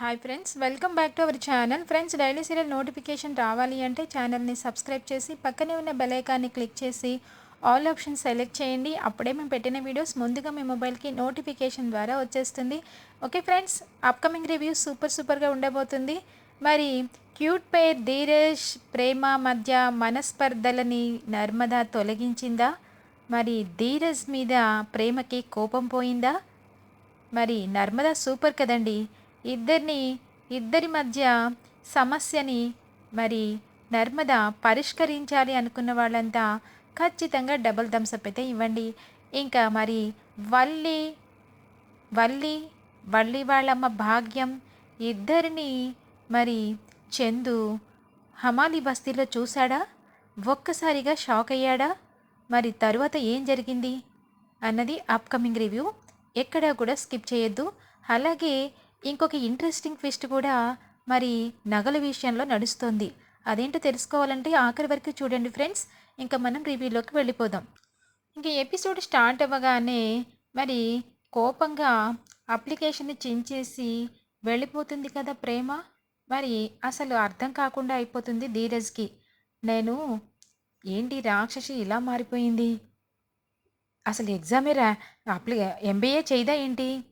Hi friends welcome back to our channel friends daily serial notification రావాలి అంటే ఛానల్ని subscribe చేసి పక్కనే ఉన్న బెలైకాన్ని క్లిక్ చేసి ఆల్ ఆప్షన్ సెలెక్ట్ చేయండి. అప్పుడే మేము పెట్టిన వీడియోస్ ముందుగా మీ మొబైల్కి నోటిఫికేషన్ ద్వారా వచ్చేస్తుంది. Okay friends upcoming review super సూపర్గా ఉండబోతుంది. మరి క్యూట్ పేర్ ధీరేష్ ప్రేమ మధ్య మనస్పర్ధలని నర్మద తొలగించిందా? మరి ధీరజ్ మీద ప్రేమకి కోపం పోయిందా? మరి నర్మద సూపర్ కదండి. ఇద్దరిని ఇద్దరి మధ్య సమస్యని మరి నర్మద పరిష్కరించాలి అనుకున్న వాళ్ళంతా ఖచ్చితంగా డబుల్ థమ్స్అప్ అయితే ఇవ్వండి. ఇంకా మరి వల్లి వల్లి వల్లి వాళ్ళమ్మ భాగ్యం ఇద్దరిని మరి చందు హమాలి బస్తీలో చూశాడా? ఒక్కసారిగా షాక్ అయ్యాడా? మరి తరువాత ఏం జరిగింది? అన్నది అప్కమింగ్ రివ్యూ ఎక్కడా కూడా స్కిప్ చేయొద్దు. అలాగే ఇంకొక ఇంట్రెస్టింగ్ ట్విస్ట్ కూడా మరి నగల విషయంలో నడుస్తుంది. అదేంటో తెలుసుకోవాలంటే ఆఖరి వరకు చూడండి ఫ్రెండ్స్ ఇంకా మనం రివ్యూలోకి వెళ్ళిపోదాం. ఇంక ఎపిసోడ్ స్టార్ట్ అవ్వగానే మరి కోపంగా అప్లికేషన్ని చించేసి వెళ్ళిపోతుంది కదా ప్రేమ? మరి అసలు అర్థం కాకుండా అయిపోతుంది ధీరజ్కి. నేను ఏంటి రాక్షసి ఇలా మారిపోయింది? అసలు ఎగ్జామే రా? అప్లి ఎంబీఏ చేయదా ఏంటి?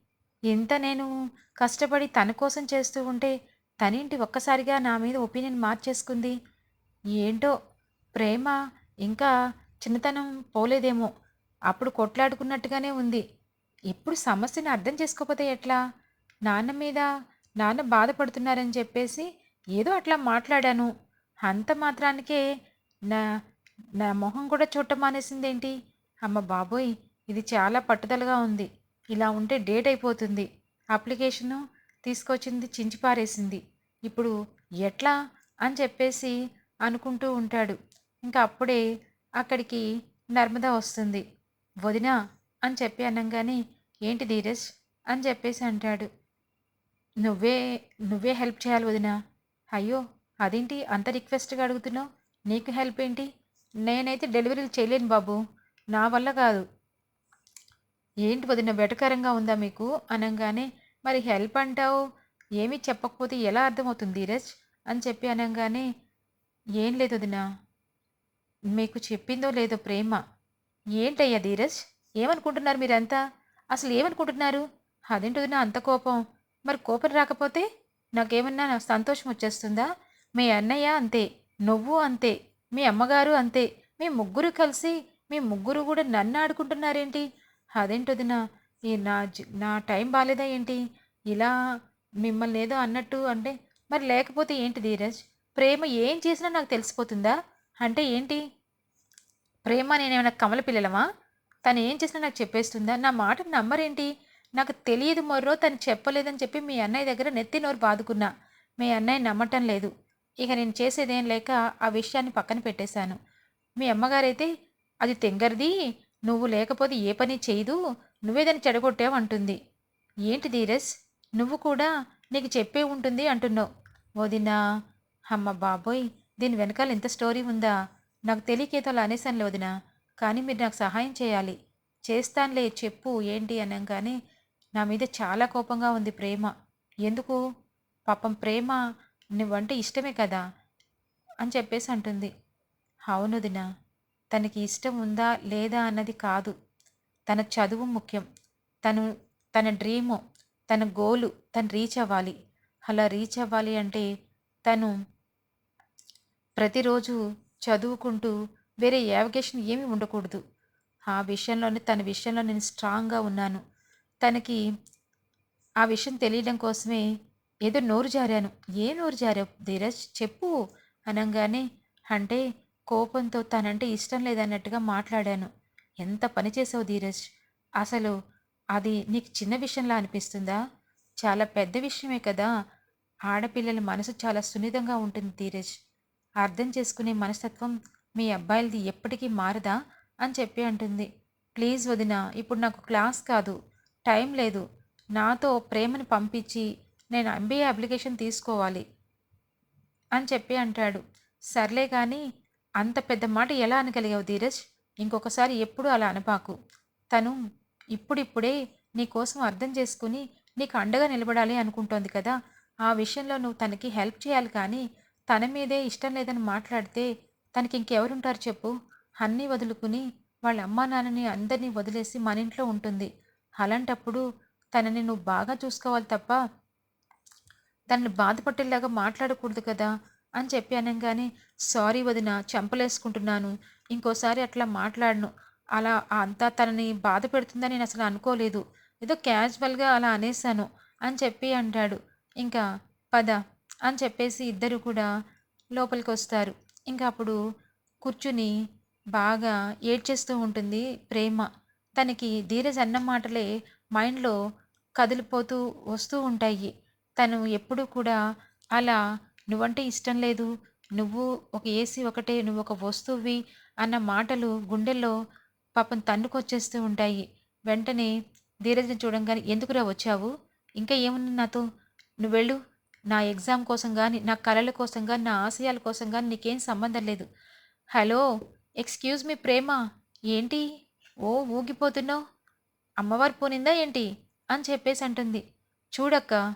ఇంత నేను కష్టపడి తన కోసం చేస్తూ ఉంటే తనేంటి ఒక్కసారిగా నా మీద ఒపీనియన్ మార్చేసుకుంది? ఏంటో? ప్రేమ ఇంకా చిన్నతనం పోలేదేమో. అప్పుడు కొట్లాడుకున్నట్టుగానే ఉంది. ఇప్పుడు సమస్యను అర్థం చేసుకోకపోతే ఎట్లా? నాన్న మీద నాన్న బాధపడుతున్నారని చెప్పేసి ఏదో అట్లా మాట్లాడాను. అంత మాత్రానికే నా నా మొహం కూడా చూడటం మానేసిందేంటి? అమ్మ బాబోయ్ ఇది చాలా పట్టుదలగా ఉంది. ఇలా ఉంటే డేట్ అయిపోతుంది. అప్లికేషను తీసుకొచ్చింది చించిపారేసింది. ఇప్పుడు ఎట్లా అని చెప్పేసి అనుకుంటూ ఉంటాడు. ఇంకా అప్పుడే అక్కడికి నర్మద వస్తుంది. వదినా అని చెప్పి అనగానే ఏంటి ధీరజ్? అని చెప్పేసి అంటాడు. నువ్వే నువ్వే హెల్ప్ చేయాలి వదినా. అయ్యో అదేంటి అంత రిక్వెస్ట్గా అడుగుతున్నావు? నీకు హెల్ప్ ఏంటి? నేనైతే డెలివరీలు చేయలేను బాబు. నా వల్ల కాదు. ఏంటి వదిన వెటకరంగా ఉందా మీకు? అనగానే మరి హెల్ప్ అంటావు? ఏమీ చెప్పకపోతే ఎలా అర్థమవుతుంది ధీరజ్ అని చెప్పి అనగానే ఏం లేదు వదినా. మీకు చెప్పిందో లేదో ప్రేమ. ఏంటయ్యా ధీరజ్ ఏమనుకుంటున్నారు మీరంతా? అసలు ఏమనుకుంటున్నారు? అదేంటి వదినా అంత కోపం? మరి కోపం రాకపోతే నాకేమన్నా సంతోషం వచ్చేస్తుందా? మీ అన్నయ్య అంతే నువ్వు అంతే మీ అమ్మగారు అంతే మీ ముగ్గురు కలిసి మీ ముగ్గురు కూడా నన్ను ఆడుకుంటున్నారేంటి? అదేంటొదినా ఈ నా నా టైం బాగాలేదా ఏంటి? ఇలా మిమ్మల్ని ఏదో అన్నట్టు అంటే మరి లేకపోతే ఏంటి ధీరజ్? ప్రేమ ఏం చేసినా నాకు తెలిసిపోతుందా? అంటే ఏంటి? ప్రేమ నేనేమైనా కమల పిల్లలమా? తను ఏం చేసినా నాకు చెప్పేస్తుందా? నా మాట నమ్మరేంటి? నాకు తెలియదు మరో తను చెప్పలేదని చెప్పి మీ అన్నయ్య దగ్గర నెత్తి నోరు బాదుకున్నా. మీ అన్నయ్య నమ్మటం లేదు. ఇక నేను చేసేదేం లేక ఆ విషయాన్ని పక్కన పెట్టేశాను. మీ అమ్మగారైతే అది తెంగరిది నువ్వు లేకపోతే ఏ పని చేయదు నువ్వేదని చెడగొట్టావు అంటుంది ఏంటి ధీరజ్? నువ్వు కూడా నీకు చెప్పే ఉంటుంది అంటున్నావు. వదినా అమ్మ బాబోయ్ దీని వెనకాల ఎంత స్టోరీ ఉందా? నాకు తెలియకేతో అలా అనేసానులే వదినా కానీ మీరు నాకు సహాయం చేయాలి. చేస్తానులే చెప్పు ఏంటి అనగానే నా మీద చాలా కోపంగా ఉంది ప్రేమ. ఎందుకు? పాపం ప్రేమ నువ్వంటే ఇష్టమే కదా? అని చెప్పేసి అంటుంది. అవునుదినా తనకి ఇష్టం ఉందా లేదా అన్నది కాదు. తన చదువు ముఖ్యం. తను తన డ్రీము తన గోలు తను రీచ్ అవ్వాలి. అలా రీచ్ అవ్వాలి అంటే తను ప్రతిరోజు చదువుకుంటూ వేరే యావిగేషన్ ఏమి ఉండకూడదు. ఆ విషయంలోనే తన విషయంలో నేను స్ట్రాంగ్గా ఉన్నాను. తనకి ఆ విషయం తెలియడం కోసమే ఏదో నోరు జారాను. ఏ నోరు జారావు? ధీరజ్ చెప్పు. అనగానే అంటే కోపంతో తనంటే ఇష్టం లేదన్నట్టుగా మాట్లాడాను. ఎంత పని చేసావు ధీరజ్? అసలు అది నీకు చిన్న విషయంలా అనిపిస్తుందా? చాలా పెద్ద విషయమే కదా. ఆడపిల్లల మనసు చాలా సున్నితంగా ఉంటుంది ధీరజ్. అర్థం చేసుకునే మనస్తత్వం మీ అబ్బాయిలది ఎప్పటికీ మారదా? అని చెప్పి అంటుంది. ప్లీజ్ వదిన ఇప్పుడు నాకు క్లాస్ కాదు టైం లేదు. నాతో ప్రేమను పంపించి నేను ఎంబీఏ అప్లికేషన్ తీసుకోవాలి అని చెప్పి అంటాడు. సర్లే కానీ అంత పెద్ద మాట ఎలా అనగలిగావు ధీరజ్? ఇంకొకసారి ఎప్పుడూ అలా అనపాకు తను ఇప్పుడిప్పుడే నీ కోసం అర్థం చేసుకుని నీకు అండగా నిలబడాలి అనుకుంటోంది కదా. ఆ విషయంలో నువ్వు తనకి హెల్ప్ చేయాలి కానీ తన మీదే ఇష్టం లేదని మాట్లాడితే తనకి ఇంకెవరుంటారు చెప్పు? అన్నీ వదులుకుని వాళ్ళ అమ్మా నాన్నని అందరినీ వదిలేసి మన ఇంట్లో ఉంటుంది. అలాంటప్పుడు తనని నువ్వు బాగా చూసుకోవాలి తప్ప తనని బాధపట్టేలాగా మాట్లాడకూడదు కదా అని చెప్పి అనగానే సారీ వదిన చెంపలేసుకుంటున్నాను. ఇంకోసారి అట్లా మాట్లాడను. అలా అంతా తనని బాధ పెడుతుందని నేను అసలు అనుకోలేదు. ఏదో క్యాజువల్గా అలా అనేసాను అని చెప్పి అంటాడు. ఇంకా పద అని చెప్పేసి ఇద్దరు కూడా లోపలికి వస్తారు. ఇంకా అప్పుడు కూర్చుని బాగా ఏడ్చేస్తూ ఉంటుంది ప్రేమ. తనకి ధీరజ్ అన్న మాటలే మైండ్లో కదిలిపోతూ వస్తూ ఉంటాయి. తను ఎప్పుడు కూడా అలా నువ్వంటే ఇష్టం లేదు నువ్వు ఒక ఏసీ ఒకటే నువ్వు ఒక వస్తువువి అన్న మాటలు గుండెల్లో పాపం తన్నుకొచ్చేస్తూ ఉంటాయి. వెంటనే ధీరజ్ని చూడంగానే ఎందుకురా వచ్చావు? ఇంకా ఏముంది నాతో? నువ్వు వెళ్ళు. నా ఎగ్జామ్ కోసం కానీ నా కళల కోసం కానీ నా ఆశయాల కోసం కానీ నీకేం సంబంధం లేదు. Hello excuse me Prema. ఏంటి? ఓ ఊగిపోతున్నావు? అమ్మవారు పోనిందా ఏంటి? అని చెప్పేసి అంటుంది. చూడక్క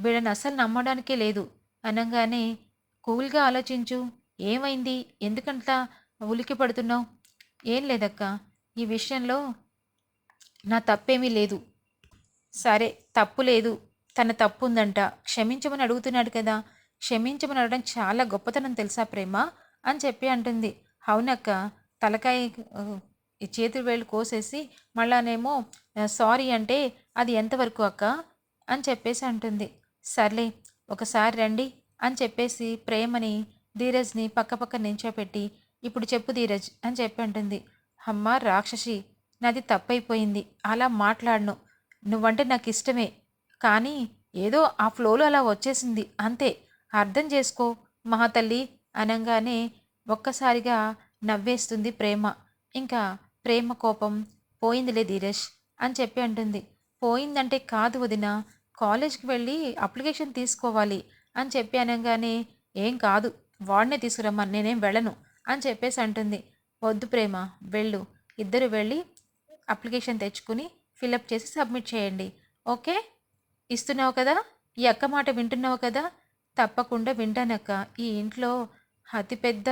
వీళ్ళని అస్సలు నమ్మడానికే లేదు. అనగానే కూల్గా ఆలోచించు. ఏమైంది? ఎందుకంత ఉలికి పడుతున్నావు? ఏం లేదక్క. ఈ విషయంలో నా తప్పేమీ లేదు. సరే తప్పు లేదు. తన తప్పు ఉందంట క్షమించమని అడుగుతున్నాడు కదా. క్షమించమని అడగడం చాలా గొప్పతనం తెలుసా ప్రేమ? అని చెప్పి అంటుంది. అవునక్క. తలకాయ చేతులు వేళ్ళు కోసేసి మళ్ళానేమో సారీ అంటే అది ఎంతవరకు అక్క? అని చెప్పేసి అంటుంది. సర్లే ఒకసారి రండి. అని చెప్పేసి ప్రేమని ధీరజ్ని పక్కపక్క నించోపెట్టి ఇప్పుడు చెప్పు ధీరజ్ అని చెప్పి అంటుంది. అమ్మ రాక్షసి నాది తప్పైపోయింది. అలా మాట్లాడను. నువ్వంటే నాకు ఇష్టమే కానీ ఏదో ఆ ఫ్లోలో అలా వచ్చేసింది. అంతే. అర్థం చేసుకో. మహాతల్లి అనగానే ఒక్కసారిగా నవ్వేస్తుంది ప్రేమ. ఇంకా ప్రేమ కోపం పోయిందిలే ధీరజ్ అని చెప్పి అంటుంది. పోయిందంటే కాదు వదిన. కాలేజ్కి వెళ్ళి అప్లికేషన్ తీసుకోవాలి. అని చెప్పి అనగానే ఏం కాదు వాడినే తీసుకురమ్మని నేనేం వెళ్ళను అని చెప్పేసి అంటుంది. వద్దు ప్రేమ వెళ్ళు. ఇద్దరు వెళ్ళి అప్లికేషన్ తెచ్చుకుని ఫిలప్ చేసి సబ్మిట్ చేయండి. ఓకే? ఇస్తున్నావు కదా? ఈ అక్క మాట వింటున్నావు కదా? తప్పకుండా వింటానక్క. ఈ ఇంట్లో అతిపెద్ద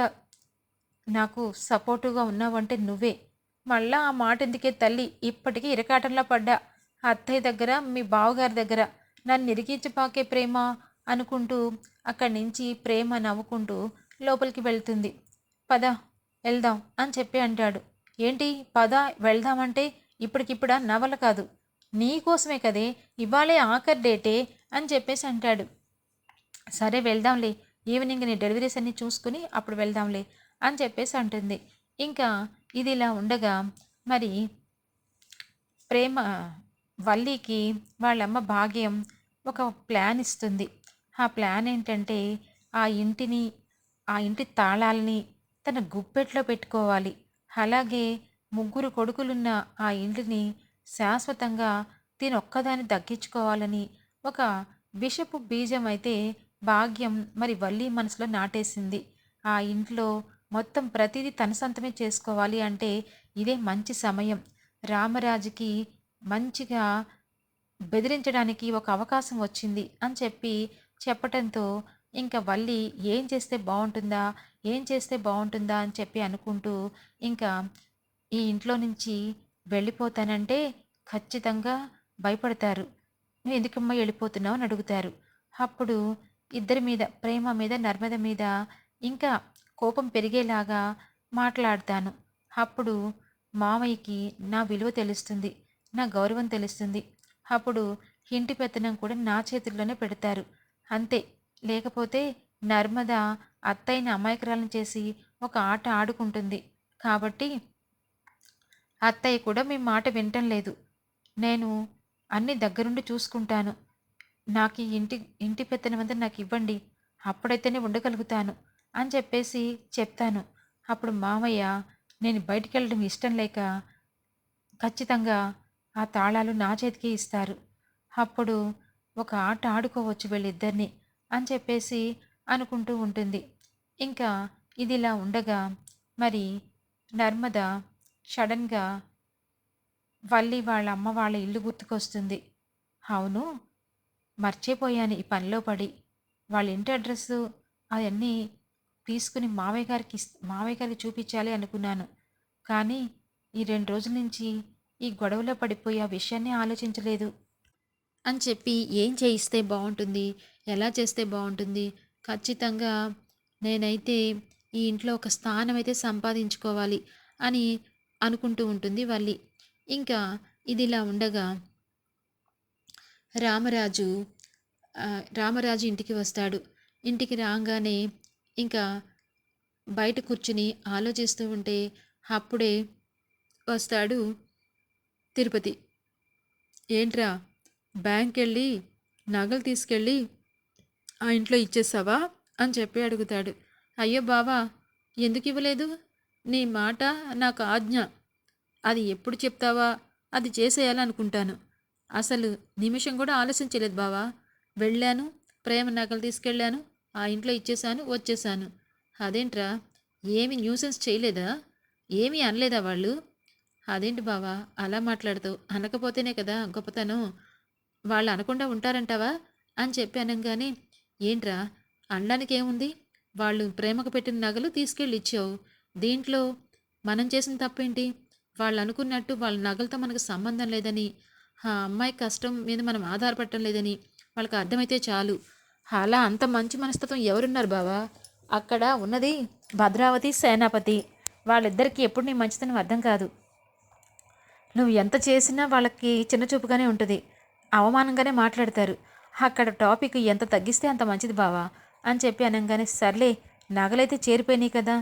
నాకు సపోర్టుగా ఉన్నావంటే నువ్వే. మళ్ళా ఆ మాట ఎందుకే తల్లి? ఇప్పటికీ ఇరకాటంలో పడ్డా. అత్తయ్య దగ్గర మీ బావగారి దగ్గర. నన్ను ఇరికించిపాకే ప్రేమ. అనుకుంటూ అక్కడి నుంచి ప్రేమ నవ్వుకుంటూ లోపలికి వెళ్తుంది. పద వెళ్దాం అని చెప్పి అంటాడు. ఏంటి పద వెళ్దామంటే ఇప్పటికిప్పుడా నవల కాదు. నీకోసమే కదే ఇవాళే ఆఖరి డేటే అని చెప్పేసి అంటాడు. సరే వెళ్దాంలే. ఈవినింగ్ నీ డెలివరీస్ అన్నీ చూసుకుని అప్పుడు వెళ్దాంలే అని చెప్పేసి అంటుంది. ఇంకా ఇది ఇలా ఉండగా మరి ప్రేమ వల్లికి వాళ్ళమ్మ భాగ్యం ఒక ప్లాన్ ఇస్తుంది. ఆ ప్లాన్ ఏంటంటే ఆ ఇంటిని ఆ ఇంటి తాళాలని తన గుప్పెట్లో పెట్టుకోవాలి. అలాగే ముగ్గురు కొడుకులున్న ఆ ఇంటిని శాశ్వతంగా దీని ఒక్కదాన్ని దగ్గించుకోవాలని ఒక విషపు బీజం అయితే భాగ్యం మరి వల్లి మనసులో నాటేసింది. ఆ ఇంట్లో మొత్తం ప్రతిదీ తన సొంతమే చేసుకోవాలి అంటే ఇదే మంచి సమయం. రామరాజుకి మంచిగా బెదిరించడానికి ఒక అవకాశం వచ్చింది అని చెప్పి చెప్పటంతో ఇంకా వల్లి ఏం చేస్తే బాగుంటుందా ఏం చేస్తే బాగుంటుందా అని చెప్పి అనుకుంటూ ఇంకా ఈ ఇంట్లో నుంచి వెళ్ళిపోతానంటే ఖచ్చితంగా భయపడతారు. నువ్వు ఎందుకమ్మా వెళ్ళిపోతున్నావు? అని అడుగుతారు. అప్పుడు ఇద్దరి మీద ప్రేమ మీద నర్మద మీద ఇంకా కోపం పెరిగేలాగా మాట్లాడతాను. అప్పుడు మామయ్యకి నా విలువ తెలుస్తుంది నా గౌరవం తెలుస్తుంది. అప్పుడు ఇంటి పెత్తనం కూడా నా చేతుల్లోనే పెడతారు. అంతే. లేకపోతే నర్మద అత్తయ్యని అమాయకురాలను చేసి ఒక ఆట ఆడుకుంటుంది. కాబట్టి అత్తయ్య కూడా మీ మాట వినటం లేదు. నేను అన్ని దగ్గరుండి చూసుకుంటాను. నాకు ఈ ఇంటి ఇంటి పెత్తనమంతా నాకు ఇవ్వండి. అప్పుడైతేనే ఉండగలుగుతాను అని చెప్పేసి చెప్తాను. అప్పుడు మామయ్య నేను బయటికి వెళ్ళడం ఇష్టం లేక ఖచ్చితంగా ఆ తాళాలు నా చేతికి ఇస్తారు. అప్పుడు ఒక ఆట ఆడుకోవచ్చు వీళ్ళిద్దరిని అని చెప్పేసి అనుకుంటూ ఉంటుంది. ఇంకా ఇదిలా ఉండగా మరి నర్మద సడన్గా వల్లి వాళ్ళ అమ్మ వాళ్ళ ఇల్లు గుర్తుకొస్తుంది. అవును మర్చిపోయాను ఈ పనిలో పడి. వాళ్ళ ఇంటి అడ్రస్సు అవన్నీ తీసుకుని మావయ్య గారికి మావయ్య గారికి చూపించాలి అనుకున్నాను. కానీ ఈ రెండు రోజుల నుంచి ఈ గొడవలో పడిపోయి ఆ విషయాన్ని ఆలోచించలేదు. అని చెప్పి ఏం చేయిస్తే బాగుంటుంది? ఎలా చేస్తే బాగుంటుంది? ఖచ్చితంగా నేనైతే ఈ ఇంట్లో ఒక స్థానం అయితే సంపాదించుకోవాలి అని అనుకుంటూ ఉంటుంది వల్లి. ఇంకా ఇది ఇలా ఉండగా రామరాజు రామరాజు ఇంటికి వస్తాడు. ఇంటికి రాగానే ఇంకా బయట కూర్చుని ఆలోచిస్తూ ఉంటే అప్పుడే వస్తాడు తిరుపతి. ఏంట్రా? బ్యాంక్ వెళ్ళి నగలు తీసుకెళ్ళి ఆ ఇంట్లో ఇచ్చేసావా? అని చెప్పి అడుగుతాడు. అయ్యో బావా ఎందుకు ఇవ్వలేదు? నీ మాట నాకు ఆజ్ఞ. అది ఎప్పుడు చెప్తావా? అది చేసేయాలనుకుంటాను. అసలు నిమిషం కూడా ఆలోచించలేదు బావా. వెళ్ళాను ప్రేమ నగలు తీసుకెళ్ళాను ఆ ఇంట్లో ఇచ్చేశాను వచ్చేసాను. అదేంట్రా? ఏమి న్యూసెన్స్ చేయలేదా? ఏమీ అనలేదా వాళ్ళు? అదేంటి బావా అలా మాట్లాడుతావు అనకపోతేనే కదా గొప్పతనం. వాళ్ళు అనకుండా ఉంటారంటావా? అని చెప్పి అనగానే ఏంట్రా అనడానికి ఏముంది వాళ్ళు ప్రేమకు పెట్టిన నగలు తీసుకెళ్ళి ఇచ్చావు దీంట్లో మనం చేసిన తప్పేంటి? వాళ్ళు అనుకున్నట్టు వాళ్ళ నగలతో మనకు సంబంధం లేదని ఆ అమ్మాయి కష్టం మీద మనం ఆధారపడటం లేదని వాళ్ళకి అర్థమైతే చాలు. అలా అంత మంచి మనస్తత్వం ఎవరున్నారు బావా? అక్కడ ఉన్నది భద్రావతి సేనాపతి. వాళ్ళిద్దరికీ ఎప్పుడు నీ మంచితనం అర్థం కాదు. నువ్వు ఎంత చేసినా వాళ్ళకి చిన్న చూపుగానే ఉంటుంది. అవమానంగానే మాట్లాడతారు. అక్కడ టాపిక్ ఎంత తగ్గిస్తే అంత మంచిది బావా అని చెప్పి అనగానే సర్లే నగలైతే చేరిపోయినాయి కదా.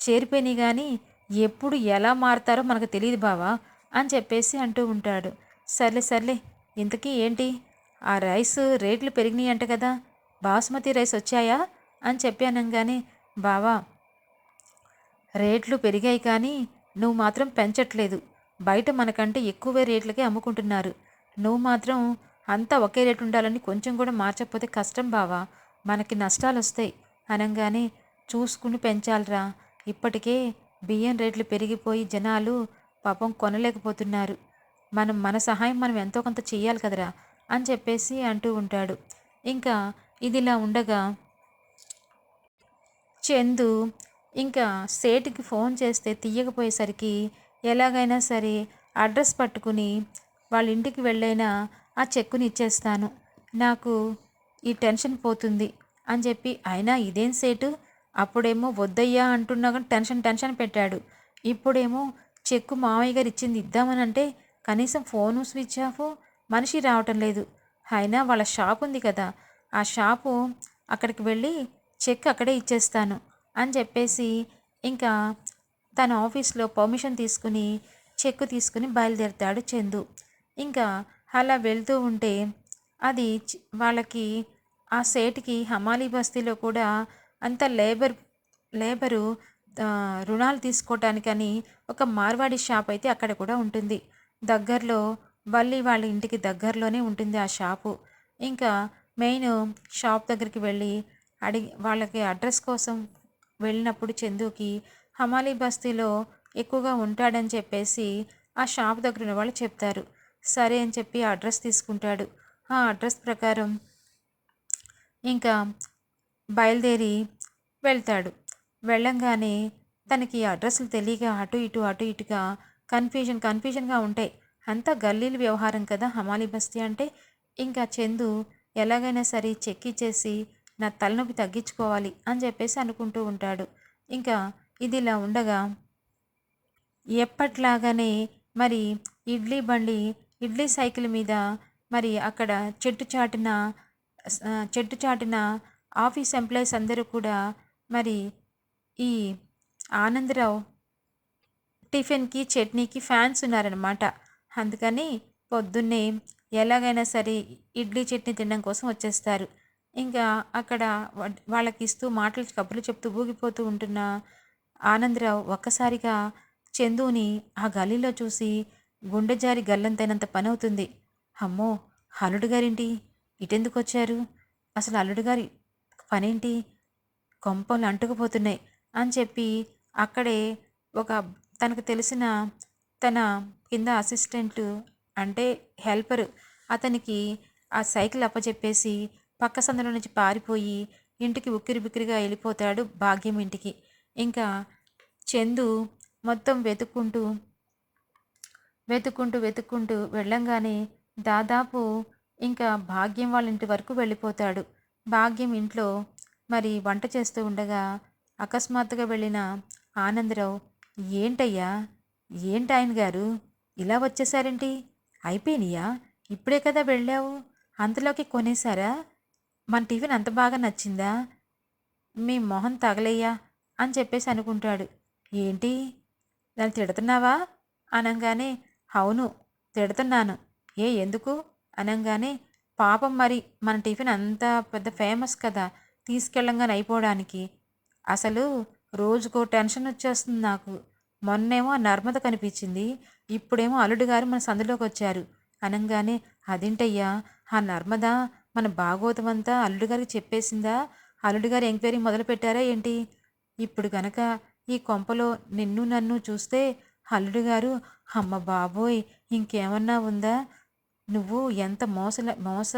చేరిపోయినాయి కానీ ఎప్పుడు ఎలా మారుతారో మనకు తెలియదు బావా అని చెప్పేసి అంటూ ఉంటాడు. సర్లే సర్లే ఇంతకీ ఏంటి? ఆ రైస్ రేట్లు పెరిగినాయి అంట కదా. బాస్మతి రైస్ వచ్చాయా? అని చెప్పి అనగానే బావా రేట్లు పెరిగాయి కానీ నువ్వు మాత్రం పెంచట్లేదు. బయట మనకంటే ఎక్కువ రేట్లకే అమ్ముకుంటున్నారు. నువ్వు మాత్రం అంతా ఒకే రేటు ఉండాలని కొంచెం కూడా మార్చకపోతే కష్టం బావా. మనకి నష్టాలు వస్తాయి అనగానే చూసుకుని పెంచాలిరా. ఇప్పటికే బియ్యం రేట్లు పెరిగిపోయి జనాలు పాపం కొనలేకపోతున్నారు. మనం మన సహాయం మనం ఎంతో కొంత చెయ్యాలి కదరా అని చెప్పేసి అంటూ ఉంటాడు. ఇంకా ఇదిలా ఉండగా చందు ఇంకా సేటుకి ఫోన్ చేస్తే తీయకపోయేసరికి ఎలాగైనా సరే అడ్రస్ పట్టుకుని వాళ్ళ ఇంటికి వెళ్ళైనా ఆ చెక్కుని ఇచ్చేస్తాను. నాకు ఈ టెన్షన్ పోతుంది అని చెప్పి అయినా ఇదేం సేటు? అప్పుడేమో వద్దయ్యా అంటున్నా కానీ టెన్షన్ టెన్షన్ పెట్టాడు. ఇప్పుడేమో చెక్కు మామయ్య గారు ఇచ్చింది ఇద్దామని అంటే కనీసం ఫోను స్విచ్ ఆఫ్ మనిషి రావటం లేదు. అయినా వాళ్ళ షాప్ ఉంది కదా ఆ షాపు అక్కడికి వెళ్ళి చెక్ అక్కడే ఇచ్చేస్తాను అని చెప్పేసి ఇంకా తన ఆఫీస్లో పర్మిషన్ తీసుకుని చెక్కు తీసుకుని బయలుదేరుతాడు చందు. ఇంకా అలా వెళ్తూ ఉంటే అది చి- వాళ్ళకి ఆ సేటుకి హమాలీ బస్తీలో కూడా అంత లేబర్ లేబరు రుణాలు తీసుకోవటానికని ఒక మార్వాడి షాప్ అయితే అక్కడ కూడా ఉంటుంది. దగ్గరలో వల్లి వాళ్ళ ఇంటికి దగ్గరలోనే ఉంటుంది ఆ షాపు. ఇంకా మెయిన్ షాప్ దగ్గరికి వెళ్ళి అడిగి వాళ్ళకి అడ్రస్ కోసం వెళ్ళినప్పుడు చందుకి హమాలీ బస్తీలో ఎక్కువగా ఉంటాడని చెప్పేసి ఆ షాప్ దగ్గర ఉన్న వాళ్ళు చెప్తారు. సరే అని చెప్పి అడ్రస్ తీసుకుంటాడు. ఆ అడ్రస్ ప్రకారం ఇంకా బయలుదేరి వెళ్తాడు. వెళ్ళంగానే తనకి అడ్రస్లు తెలియక అటు ఇటు అటు ఇటుగా కన్ఫ్యూజన్ కన్ఫ్యూజన్గా ఉంటాయి. అంతా గల్లీల వ్యవహారం కదా హమాలి బస్తీ అంటే? ఇంకా చందు ఎలాగైనా సరే చెక్కిచ్చేసి నా తలనొప్పి తగ్గించుకోవాలి అని చెప్పేసి అనుకుంటూ ఉంటాడు. ఇంకా ఇది ఇలా ఉండగా ఎప్పట్లాగానే మరి ఇడ్లీ బండి ఇడ్లీ సైకిల్ మీద మరి అక్కడ చెట్టు చాటిన చెట్టు చాటిన ఆఫీస్ ఎంప్లాయీస్ అందరూ కూడా మరి ఈ ఆనందరావు టిఫిన్కి చట్నీకి ఫ్యాన్స్ ఉన్నారనమాట అందుకని పొద్దున్నే ఎలాగైనా సరే ఇడ్లీ చట్నీ తినడం కోసం వచ్చేస్తారు. ఇంకా అక్కడ వాళ్ళకి ఇస్తూ మాటలు కబుర్లు చెప్తూ ఊగిపోతూ ఉంటున్న ఆనందరావు ఒక్కసారిగా చందుని ఆ గలీలో చూసి గుండె జారి గల్లంతైనంత పని అవుతుంది అమ్మో అల్లుడుగారింటి ఇటెందుకు వచ్చారు అసలు అల్లుడు గారి పనేంటి? కొంపలు అంటుకుపోతున్నాయి అని చెప్పి అక్కడే ఒక తనకు తెలిసిన తన కింద అసిస్టెంట్ అంటే హెల్పర్ అతనికి ఆ సైకిల్ అప్పచెప్పేసి పక్క సందులో నుంచి పారిపోయి ఇంటికి ఉక్కిరి బిక్కిరిగా వెళ్ళిపోతాడు భాగ్యం ఇంటికి. ఇంకా చందు మొత్తం వెతుక్కుంటూ వెతుక్కుంటూ వెతుక్కుంటూ వెళ్ళంగానే దాదాపు ఇంకా భాగ్యం వాళ్ళ ఇంటి వరకు వెళ్ళిపోతాడు. భాగ్యం ఇంట్లో మరి వంట చేస్తూ ఉండగా అకస్మాత్తుగా వెళ్ళిన ఆనందరావు ఏంటయ్యా? ఏంటి ఆయన గారు? ఇలా వచ్చేసారేంటి? అయిపోయినాయా? ఇప్పుడే కదా వెళ్ళావు? అంతలోకి కొనేసారా మన టిఫిన్ అంత బాగా నచ్చిందా? మీ మొహం తగలయ్యా అని చెప్పేసి అనుకుంటాడు. ఏంటి? నన్ను తిడుతున్నావా? అనగానే అవును తిడుతున్నాను. ఏ ఎందుకు? అనగానే పాపం మరి మన టిఫిన్ అంత పెద్ద ఫేమస్ కదా తీసుకెళ్ళంగానే అయిపోవడానికి. అసలు రోజుకో టెన్షన్ వచ్చేస్తుంది నాకు. మొన్నేమో ఆ నర్మద కనిపించింది ఇప్పుడేమో అల్లుడు గారు మన సందులోకి వచ్చారు. అనగానే అదేంటయ్యా ఆ నర్మద మన భాగవతం అంతా అల్లుడు గారికి చెప్పేసిందా? అల్లుడు గారు ఎంక్వైరీ మొదలు పెట్టారా ఏంటి? ఇప్పుడు గనక ఈ కొంపలో నిన్ను నన్ను చూస్తే అల్లుడు గారు అమ్మ బాబోయ్ ఇంకేమన్నా ఉందా? నువ్వు ఎంత మోసల మోస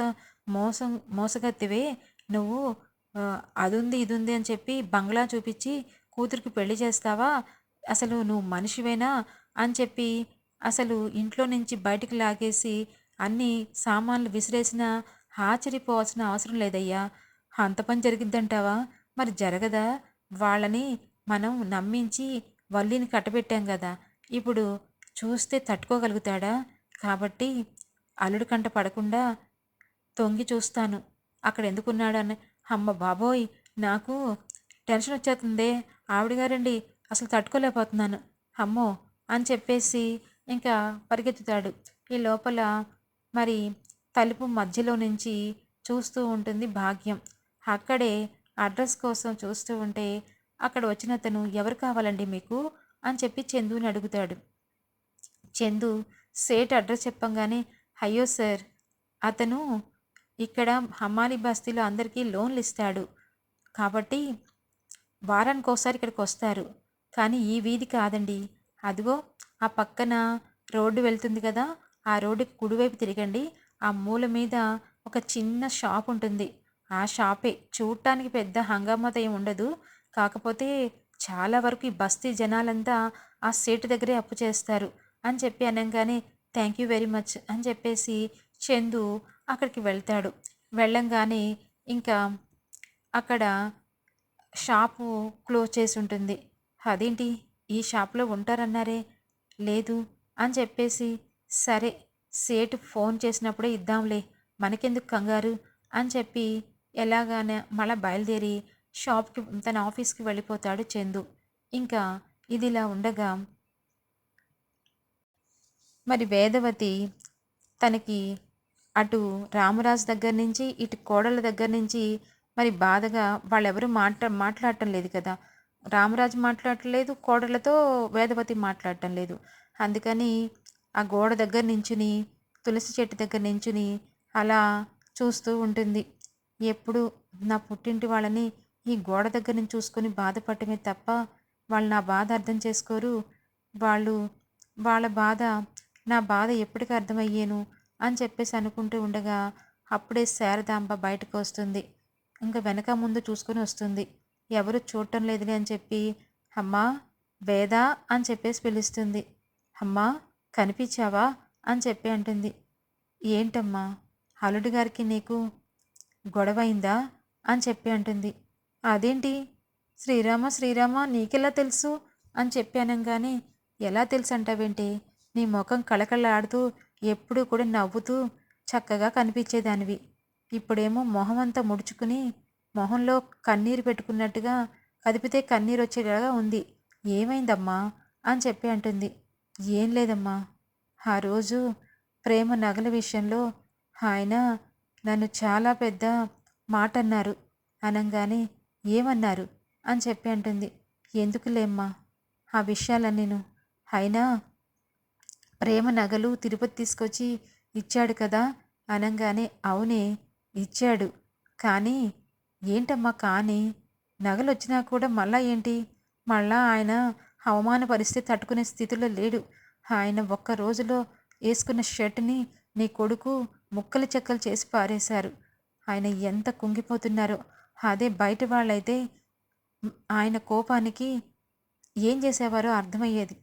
మోసం మోసగత్తివే? నువ్వు అది ఉంది ఇది ఉంది అని చెప్పి బంగ్లా చూపించి కూతురికి పెళ్ళి చేస్తావా? అసలు నువ్వు మనిషివేనా? అని చెప్పి అసలు ఇంట్లో నుంచి బయటికి లాగేసి అన్ని సామాన్లు విసిరేసిన ఆశ్చర్యపోవాల్సిన అవసరం లేదయ్యా. అంత పని జరిగిద్దంటావా? మరి జరగదా? వాళ్ళని మనం నమ్మించి వల్లిని కట్టబెట్టాం కదా. ఇప్పుడు చూస్తే తట్టుకోగలుగుతాడా? కాబట్టి అల్లుడి కంట పడకుండా తొంగి చూస్తాను. అక్కడ ఎందుకున్నాడని అమ్మ బాబోయ్ నాకు టెన్షన్ వచ్చేస్తుంది ఆవిడగారండి అసలు తట్టుకోలేకపోతున్నాను. అమ్మో అని చెప్పేసి ఇంకా పరిగెత్తుతాడు. ఈ లోపల మరి తలుపు మధ్యలో నుంచి చూస్తూ ఉంటుంది భాగ్యం. అక్కడే అడ్రస్ కోసం చూస్తూ ఉంటే అక్కడ వచ్చిన అతను ఎవరు కావాలండి మీకు? అని చెప్పి చందుని అడుగుతాడు. చందు సేట్ అడ్రస్ చెప్పంగానే అయ్యో సార్ అతను ఇక్కడ హమాలి బస్తీలో అందరికీ లోన్లు ఇస్తాడు. కాబట్టి వారానికి ఒకసారి ఇక్కడికి వస్తారు. కానీ ఈ వీధి కాదండి. అదిగో ఆ పక్కన రోడ్డు వెళ్తుంది కదా ఆ రోడ్డుకి కుడివైపు తిరగండి. ఆ మూల మీద ఒక చిన్న షాప్ ఉంటుంది. ఆ షాపే. చూడటానికి పెద్ద హంగామత ఏమి ఉండదు. కాకపోతే చాలా వరకు ఈ బస్తీ జనాలంతా ఆ సీటు దగ్గరే అప్పు చేస్తారు. అని చెప్పి అనగానే థ్యాంక్ యూ వెరీ మచ్ అని చెప్పేసి చందు అక్కడికి వెళ్తాడు. వెళ్ళంగానే ఇంకా అక్కడ షాపు క్లోజ్ చేసి ఉంటుంది. అదేంటి? ఈ షాప్లో ఉంటారన్నారే? లేదు అని చెప్పేసి సరే సేటు ఫోన్ చేసినప్పుడే ఇద్దాంలే మనకెందుకు కంగారు? అని చెప్పి ఎలాగానే మళ్ళీ బయలుదేరి షాప్కి తన ఆఫీస్కి వెళ్ళిపోతాడు చందు. ఇంకా ఇదిలా ఉండగా మరి వేదవతి తనకి అటు రామరాజు దగ్గర నుంచి ఇటు కోడళ్ళ దగ్గర నుంచి మరి బాధగా వాళ్ళెవరూ మాట్లా మాట్లాడటం లేదు కదా. రామరాజు మాట్లాడటం కోడళ్ళతో వేదవతి మాట్లాడటం లేదు. అందుకని ఆ గోడ దగ్గర నించుని తులసి చెట్టు దగ్గర నించుని అలా చూస్తూ ఉంటుంది. ఎప్పుడు నా పుట్టింటి వాళ్ళని ఈ గోడ దగ్గర నుంచి చూసుకొని బాధపడటమే తప్ప వాళ్ళు నా బాధ అర్థం చేసుకోరు. వాళ్ళు వాళ్ళ బాధ నా బాధ ఎప్పటికీ అర్థమయ్యేను? అని చెప్పేసి అనుకుంటూ ఉండగా అప్పుడే శారదాంబ బయటకు వస్తుంది. ఇంకా వెనక ముందు చూసుకొని వస్తుంది. ఎవరు చూడటం లేదులే అని చెప్పి అమ్మా వేదా? అని చెప్పేసి పిలుస్తుంది. అమ్మా కనిపించావా? అని చెప్పి అంటుంది. ఏంటమ్మా అల్లుడి గారికి నీకు గొడవైందా? అని చెప్పి అంటుంది. అదేంటి? శ్రీరామ శ్రీరామ నీకెలా తెలుసు? అని చెప్పి అనగానే ఎలా తెలుసు అంటావేంటి నీ ముఖం కళకళలాడుతూ ఎప్పుడూ కూడా నవ్వుతూ చక్కగా కనిపించేదానివి. ఇప్పుడేమో మొహం అంతా ముడుచుకుని మొహంలో కన్నీరు పెట్టుకున్నట్టుగా కదిపితే కన్నీరు వచ్చేలాగా ఉంది. ఏమైందమ్మా? అని చెప్పి అంటుంది. ఏం లేదమ్మా. ఆ రోజు ప్రేమ నగల విషయంలో ఆయన నన్ను చాలా పెద్ద మాట అన్నారు అనగానే ఏమన్నారు? అని చెప్పి అంటుంది. ఎందుకులేమ్మా? ఆ విషయాలన్నీను అయినా ప్రేమ నగలు తిరుపతి తీసుకొచ్చి ఇచ్చాడు కదా అనగానే అవునే ఇచ్చాడు. కానీ ఏంటమ్మా కానీ? నగలు వచ్చినా కూడా మళ్ళా ఏంటి? మళ్ళా ఆయన అవమాన పరిస్థితి తట్టుకునే స్థితిలో లేడు. ఆయన ఒక్క రోజులో వేసుకున్న షర్ట్ని నీ కొడుకు ముక్కలు చెక్కలు చేసి పారేశారు. ఆయన ఎంత కుంగిపోతున్నారో. అదే బయట వాళ్ళైతే ఆయన కోపానికి ఏం చేసేవారో అర్థమయ్యేది.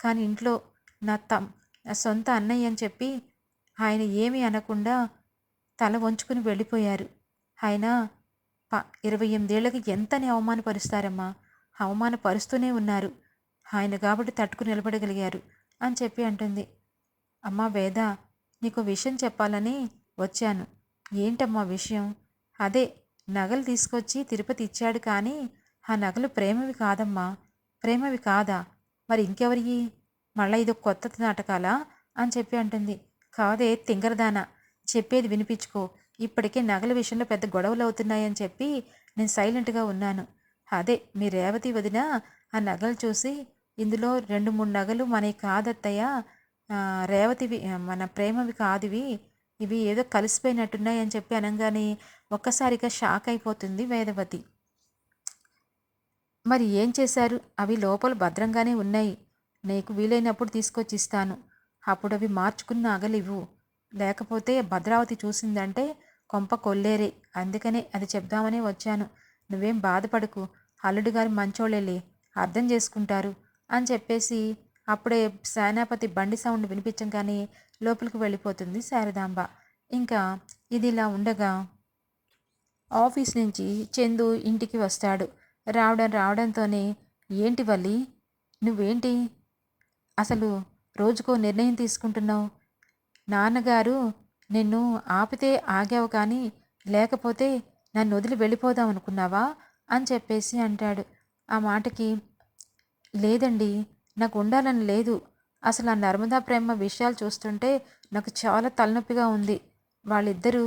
కానీ ఇంట్లో నా తమ్ నా సొంత అన్నయ్య అని చెప్పి ఆయన ఏమీ అనకుండా తల వంచుకుని వెళ్ళిపోయారు. ఆయన ప ఇరవై ఎనిమిదేళ్ళకి ఎంతని అవమానపరుస్తారమ్మా? అవమానపరుస్తూనే ఉన్నారు. ఆయన కాబట్టి తట్టుకు నిలబడగలిగారు అని చెప్పి అంటుంది. అమ్మా వేద నీకు విషయం చెప్పాలని వచ్చాను. ఏంటమ్మా విషయం? అదే నగలు తీసుకొచ్చి తిరుపతి ఇచ్చాడు కానీ ఆ నగలు ప్రేమవి కాదమ్మా. ప్రేమవి కాదా? మరి ఇంకెవరి మళ్ళీ ఇది కొత్త నాటకాలా? అని చెప్పి అంటుంది. కాదే తింగరదాన. చెప్పేది వినిపించుకో. ఇప్పటికే నగల విషయంలో పెద్ద గొడవలు అవుతున్నాయని చెప్పి నేను సైలెంట్గా ఉన్నాను. అదే మీ రేవతి వదిన ఆ నగలు చూసి ఇందులో రెండు మూడు నగలు మనకి కాదత్తయ్య రేవతివి మన ప్రేమవి కాదువి. ఇవి ఏదో కలిసిపోయినట్టున్నాయి అని చెప్పి అనగానే ఒక్కసారిగా షాక్ అయిపోతుంది వేదవతి. మరి ఏం చేశారు? అవి లోపల భద్రంగానే ఉన్నాయి. నీకు వీలైనప్పుడు తీసుకొచ్చి ఇస్తాను అప్పుడు అవి మార్చుకున్న అగలివు లేకపోతే భద్రావతి చూసిందంటే కొంప కొల్లేరే. అందుకనే అది చెప్దామనే వచ్చాను. నువ్వేం బాధపడకు. అల్లుడు గారు మంచోళ్ళేలే. అర్థం చేసుకుంటారు అని చెప్పేసి అప్పుడే సేనాపతి బండి సౌండ్ వినిపించగానే లోపలికి వెళ్ళిపోతుంది శారదాంబ. ఇంకా ఇది ఇలా ఉండగా ఆఫీస్ నుంచి చందు ఇంటికి వస్తాడు. రావడం రావడంతోనే ఏంటి వల్లి? నువ్వేంటి? అసలు రోజుకో నిర్ణయం తీసుకుంటున్నావు? నాన్నగారు నిన్ను ఆపితే ఆగావు కానీ లేకపోతే నన్ను వదిలి వెళ్ళిపోదాం అనుకున్నావా? అని చెప్పేసి అంటాడు. ఆ మాటకి లేదండి నాకు ఉండాలని లేదు. అసలు ఆ నర్మదా ప్రేమ విషయాలు చూస్తుంటే నాకు చాలా తలనొప్పిగా ఉంది. వాళ్ళిద్దరూ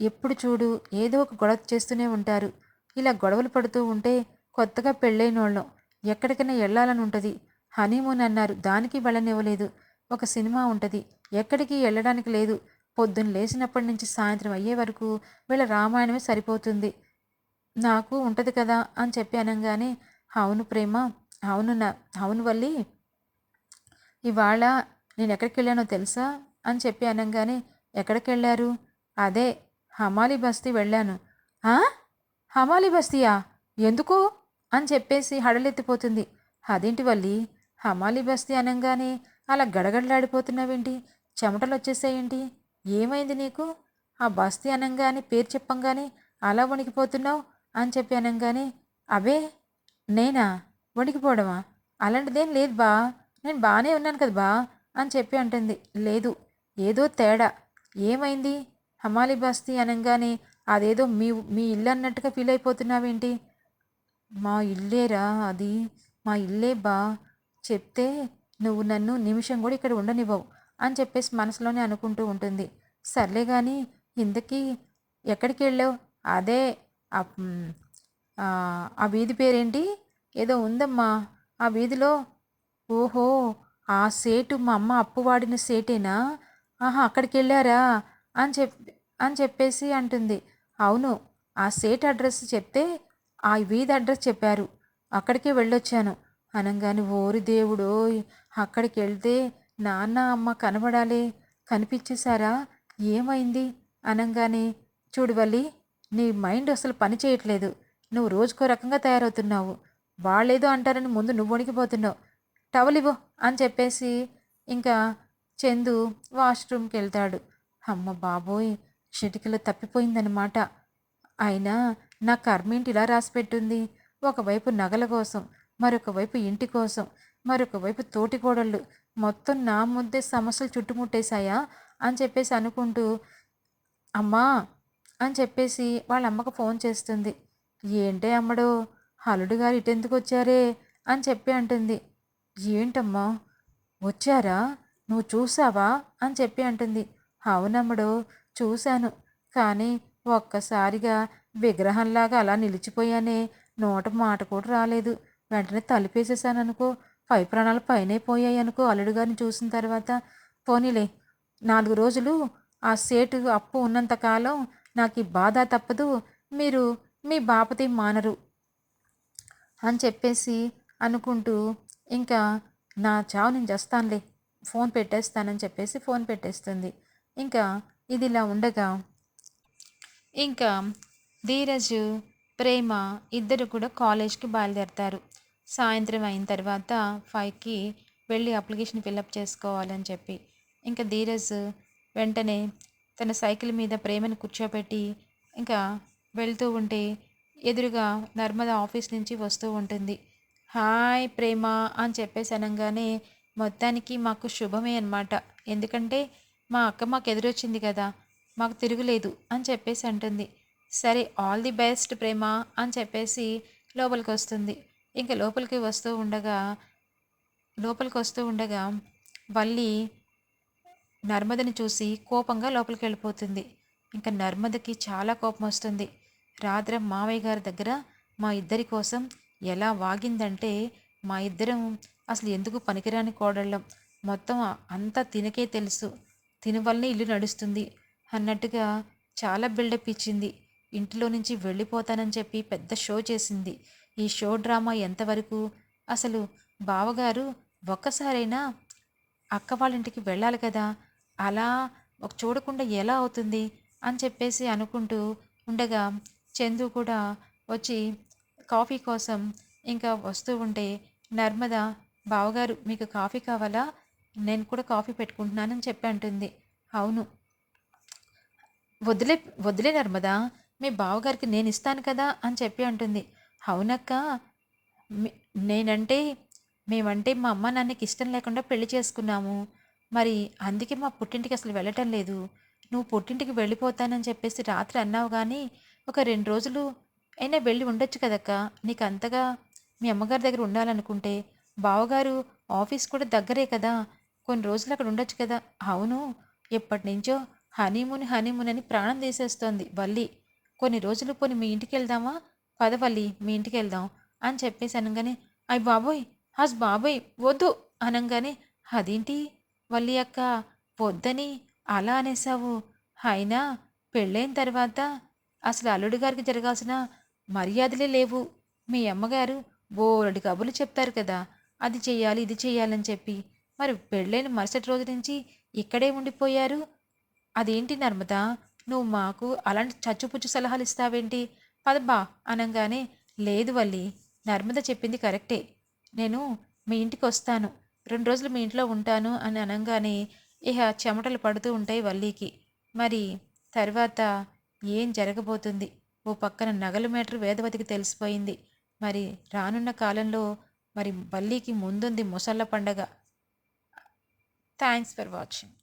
ఎప్పుడు చూడు ఏదో ఒక గొడవ చేస్తూనే ఉంటారు. ఇలా గొడవలు పడుతూ ఉంటే కొత్తగా పెళ్ళైన వాళ్ళం ఎక్కడికైనా వెళ్ళాలని ఉంటుంది. హనీమూన్ అన్నారు. దానికి వెళ్ళనివ్వలేదు ఒక సినిమా ఉంటుంది. ఎక్కడికి వెళ్ళడానికి లేదు. పొద్దున్న లేచినప్పటి నుంచి సాయంత్రం అయ్యే వరకు వీళ్ళ రామాయణమే సరిపోతుంది. నాకు ఉంటుంది కదా అని చెప్పి అనగానే అవును ప్రేమ అవును నా అవును వల్లి. ఇవాళ నేను ఎక్కడికి వెళ్ళానో తెలుసా? అని చెప్పి అనగానే ఎక్కడికి వెళ్ళారు? అదే హమాలి బస్తీ వెళ్ళాను. హమాలి బస్తీయా? ఎందుకు? అని చెప్పేసి హడలెత్తిపోతుంది. అదేంటి వల్లి? హమాలి బస్తీ అనగానే అలా గడగడలాడిపోతున్నావేంటి? చెమటలు వచ్చేసాయేంటి ఏమైంది నీకు? ఆ బస్తీ అనగానే పేరు చెప్పంగానే అలా వణికిపోతున్నావు అని చెప్పి అనగానే అవే నేనా? వణికిపోవడమా? అలాంటిదేం లేదు బా. నేను బాగానే ఉన్నాను కదా బా అని చెప్పి అంటుంది. లేదు ఏదో తేడా. ఏమైంది? హమాలి బస్తీ అనగానే అదేదో మీ మీ ఇల్లు అన్నట్టుగా ఫీల్ అయిపోతున్నావేంటి మా ఇల్లేరా అది? మా ఇల్లే బా. చెప్తే నువ్వు నన్ను నిమిషం కూడా ఇక్కడ ఉండనివ్వవు అని చెప్పేసి మనసులోనే అనుకుంటూ ఉంటుంది. సర్లే కానీ ఇంతకీ ఎక్కడికి వెళ్ళావు? అదే ఆ వీధి పేరేంటి? ఏదో ఉందమ్మా. ఆ వీధిలో ఓహో ఆ సేటు మా అమ్మ అప్పు వాడిన సేటేనా? ఆహా అక్కడికి వెళ్ళారా? అని చెప్ అని చెప్పేసి అంటుంది. అవును ఆ సేట్ అడ్రస్ చెప్తే ఆ వీధి అడ్రస్ చెప్పారు. అక్కడికే వెళ్ళొచ్చాను. అనగానే ఓరి దేవుడు అక్కడికి వెళ్తే నాన్న అమ్మ కనబడాలి కనిపించేశారా? ఏమైంది? అనగానే చూడువల్లి నీ మైండ్ అసలు పని చేయట్లేదు. నువ్వు రోజుకో రకంగా తయారవుతున్నావు. వాళ్ళేదో అంటారని ముందు నువ్వు వణికిపోతున్నావు. టవల్ ఇవ్వు అని చెప్పేసి ఇంకా చందు వాష్రూమ్కి వెళ్తాడు అమ్మ బాబోయ్ చిటికలో తప్పిపోయిందనమాట అయినా నా కర్మేంటి ఇలా రాసిపెట్టుంది? ఒకవైపు నగల కోసం మరొక వైపు ఇంటి కోసం మరొక వైపు తోటికోడళ్ళు మొత్తం నా ముద్దే సమస్యలు చుట్టుముట్టేశాయా? అని చెప్పేసి అనుకుంటూ అమ్మా! అని చెప్పేసి వాళ్ళ అమ్మకు ఫోన్ చేస్తుంది. ఏంటే అమ్మడో? హలుడు గారు ఇటెందుకు వచ్చారే? అని చెప్పి అంటుంది. ఏంటమ్మా? వచ్చారా? నువ్వు చూసావా? అని చెప్పి అంటుంది. అవునమ్మడు చూశాను. కానీ ఒక్కసారిగా విగ్రహంలాగా అలా నిలిచిపోయానే నోట మాట కూడా రాలేదు. వెంటనే తలుపేసేసాను అనుకో పై ప్రాణాలు పైనే పోయాయి అనుకో అల్లుడు గారిని చూసిన తర్వాత. పోనీలే నాలుగు రోజులు ఆ సేటు అప్పు ఉన్నంతకాలం నాకు ఈ బాధ తప్పదు. మీరు మీ బాపతి మానరు అని చెప్పేసి అనుకుంటూ ఇంకా నా చావు నేను చేస్తానులే ఫోన్ పెట్టేస్తానని చెప్పేసి ఫోన్ పెట్టేస్తుంది. ఇంకా ఇది ఇలా ఉండగా ఇంకా ధీరజ్ ప్రేమ ఇద్దరు కూడా కాలేజ్కి బయలుదేరతారు. సాయంత్రం అయిన తర్వాత ఫైవ్కి వెళ్ళి అప్లికేషన్ ఫిలప్ చేసుకోవాలని చెప్పి. ఇంకా ధీరజ్ వెంటనే తన సైకిల్ మీద ప్రేమను కూర్చోబెట్టి ఇంకా వెళ్తూ ఉంటే ఎదురుగా నర్మద ఆఫీస్ నుంచి వస్తూ ఉంటుంది. హాయ్ ప్రేమ అని చెప్పేసి అనగానే మొత్తానికి మాకు శుభమే అనమాట ఎందుకంటే మా అక్క మాకు ఎదురొచ్చింది కదా మాకు తిరుగులేదు అని చెప్పేసి అంటుంది. సరే ఆల్ ది బెస్ట్ ప్రేమ అని చెప్పేసి లోపలికి వస్తుంది. ఇంకా లోపలికి వస్తూ ఉండగా లోపలికి వస్తూ ఉండగా వల్లి నర్మదని చూసి కోపంగా లోపలికి వెళ్ళిపోతుంది. ఇంకా నర్మదకి చాలా కోపం వస్తుంది. రాత్రి మావయ్య గారి దగ్గర మా ఇద్దరి కోసం ఎలా వాగిందంటే మా ఇద్దరం అసలు ఎందుకు పనికిరాని కోడళ్ళం. మొత్తం అంతా తినకే తెలుసు. తిన వల్లనే ఇల్లు నడుస్తుంది అన్నట్టుగా చాలా బిల్డప్ ఇచ్చింది. ఇంటిలో నుంచి వెళ్ళిపోతానని చెప్పి పెద్ద షో చేసింది. ఈ షో డ్రామా ఎంతవరకు? అసలు బావగారు ఒక్కసారైనా అక్క వాళ్ళ ఇంటికి వెళ్ళాలి కదా అలా ఒక చూడకుండా ఎలా అవుతుంది? అని చెప్పేసి అనుకుంటూ ఉండగా చందు కూడా వచ్చి కాఫీ కోసం ఇంకా వస్తూ ఉంటే నర్మద బావగారు మీకు కాఫీ కావాలా? నేను కూడా కాఫీ పెట్టుకుంటున్నానని చెప్పి అంటుంది. అవును. వదిలే వదిలే నర్మదా మీ బావగారికి నేను ఇస్తాను కదా అని చెప్పి అంటుంది. అవునక్క. నేనంటే మేమంటే మా అమ్మ నాన్నకి ఇష్టం లేకుండా పెళ్ళి చేసుకున్నాము. మరి అందుకే మా పుట్టింటికి అసలు వెళ్ళటం లేదు. నువ్వు పుట్టింటికి వెళ్ళిపోతానని చెప్పేసి రాత్రి అన్నావు కానీ ఒక రెండు రోజులు అయినా వెళ్ళి ఉండొచ్చు కదక్క. నీకు అంతగా మీ అమ్మగారి దగ్గర ఉండాలనుకుంటే బావగారు ఆఫీస్ కూడా దగ్గరే కదా. కొన్ని రోజులు అక్కడ ఉండొచ్చు కదా. అవును ఎప్పటి నుంచో హనీమూన్ హనీమూన్ అని ప్రాణం తీసేస్తోంది వల్లి కొన్ని రోజులు పోని మీ ఇంటికి వెళ్దామా? పదవల్లి మీ ఇంటికి వెళ్దాం అని చెప్పేసి అనగానే అయ్ బాబోయ్ హస్ బాబోయ్ వద్దు అనగానే అదేంటి వల్లి అక్క వద్దని అలా అనేసావు? అయినా పెళ్ళైన తర్వాత అసలు అల్లుడి గారికి జరగాల్సిన మర్యాదలే లేవు. మీ అమ్మగారు బోరడి కబుర్లు చెప్తారు కదా అది చేయాలి ఇది చేయాలని చెప్పి. మరి పెళ్ళైన మరుసటి రోజు నుంచి ఇక్కడే ఉండిపోయారు? అదేంటి నర్మదా నువ్వు మాకు అలాంటి చచ్చుపుచ్చు సలహాలు ఇస్తావేంటి? పదబ్బా అనగానే లేదు వల్లి నర్మద చెప్పింది కరెక్టే. నేను మీ ఇంటికి వస్తాను రెండు రోజులు మీ ఇంట్లో ఉంటాను అని అనగానే ఇహ చెమటలు పడుతూ ఉంటాయి వల్లీకి. మరి తర్వాత ఏం జరగబోతుంది? ఓ పక్కన నగలు మీటర్ వేదవతికి తెలిసిపోయింది. మరి రానున్న కాలంలో మరి వల్లీకి ముందుంది ముసళ్ళ పండగ. Thanks for watching.